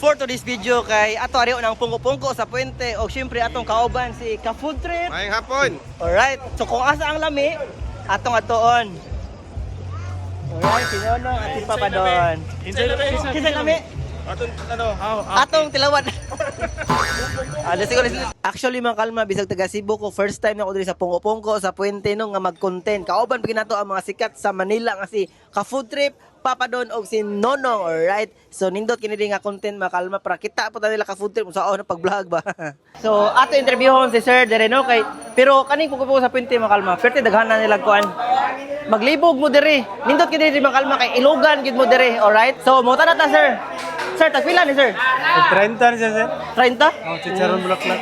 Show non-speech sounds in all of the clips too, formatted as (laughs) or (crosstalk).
For today's video kay ato ari ng pungko-pungko sa puente o syempre atong kauban si Ka Food Trip. Mayang hapon. Alright, so kung asa ang lami, atong atoon. Alright, sinunong at si Papa Don. Kinsa lami? Atong ano, how, Atong tilawan. (laughs) Ah, go, let's go. Actually, mga kalma, bisag taga Cebu ko, first time na ako diri sa Pungko-Pungko, sa Puente no, nga mag-content. Kauban pa nato ang mga sikat sa Manila nga si Ka-Food Trip, Papa Don, og si Nonong, alright? So, nindot kini nga content, mga kalma, para kita po tayo nila Ka-Food Trip, kung saan na pag-vlog ba. (laughs) so, ato interviewon si Sir dire no, kay, pero kaning kung po sa Puente, mga kalma, pero daghan na nila kuan. Maglibog mo dire. Nindot kini rin mga kalma, kay Ilogan, gid mo dire, alright? So, na ta, Sir. Sir, tagpila ni Sir? 30 na siya, sir. 30? Oh, chicharon bulaklak.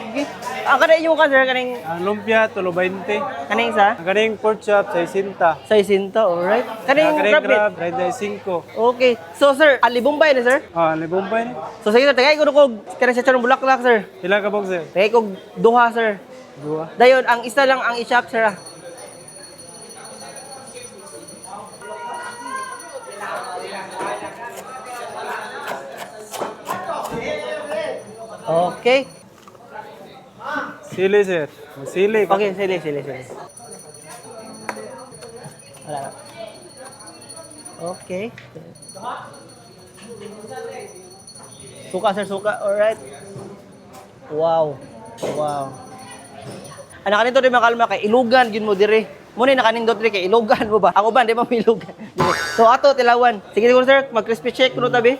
Ang kada inyo ka sir, kaning Ang lumpia, tulo 20. kaning isa? Ang kaning pork chop, 60. Sa isinta, alright. Kaning kaning crab meat. crab, 35. Okay. So sir, alibumbay na sir. Ah, libumpay ni. So sige sir, tagay ko na kog kaning sa charong bulaklak sir. Pila ka bog, sir? Tagay kog duha sir. Dua. Dayon, ang isa lang ang i-shop sir. ah. Okay. Sili, sir. Sili. Okay, sili, sili, sili. Wala. na. Okay. Suka, sir, suka. Alright. Wow. Wow. Anak kanito rin makalma kay ilugan yun mo dire. Muna nakanindot rin kay ilugan mo ba? Ako ba, di ba may ilugan? (laughs) So ato tilawan. Sige sir, mag crispy check kuno tabi.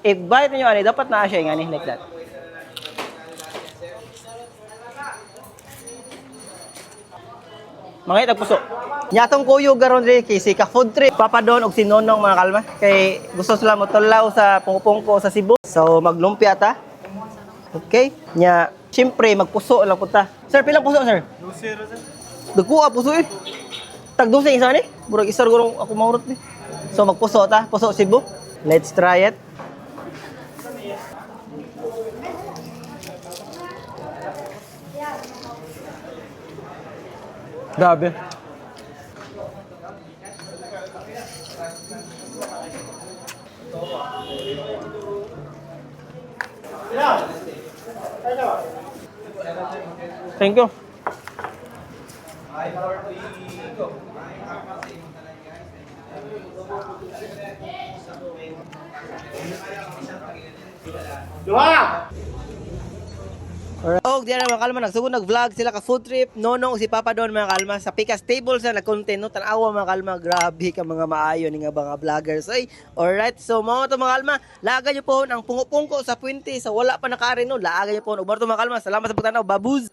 If bite niyo ani dapat na siya ngani like that. Mga itag puso. Nyatong kuyo garon rin kay si ka food trip. Papa Don og si Nonong mga kalma. Kay gusto sila mo tulaw sa pungpungko sa Cebu. So maglumpia ta. Okay? Nya, siyempre magpuso lang punta. Sir, pilang puso sir? Lucy, sir. Dagko ah, puso eh. Tagdose isa ni. Burag isa gurong ako maurot ni. So magpuso ta, puso Cebu. Let's try it. Grabe. Thank you. Alright. Og diyan mga kalma nagsugod nag-vlog sila ka food trip. Nonong si Papa Don mga kalma sa Picas table sa nag-content no? Tanawa mga kalma grabe ka mga maayo ni nga mga vloggers. Ay alright so mga to mga kalma laga niyo po ang pungo-pungko sa puwente sa wala pa nakaari no? Laga niyo po mga to mga kalma. Salamat sa pagtanaw babuz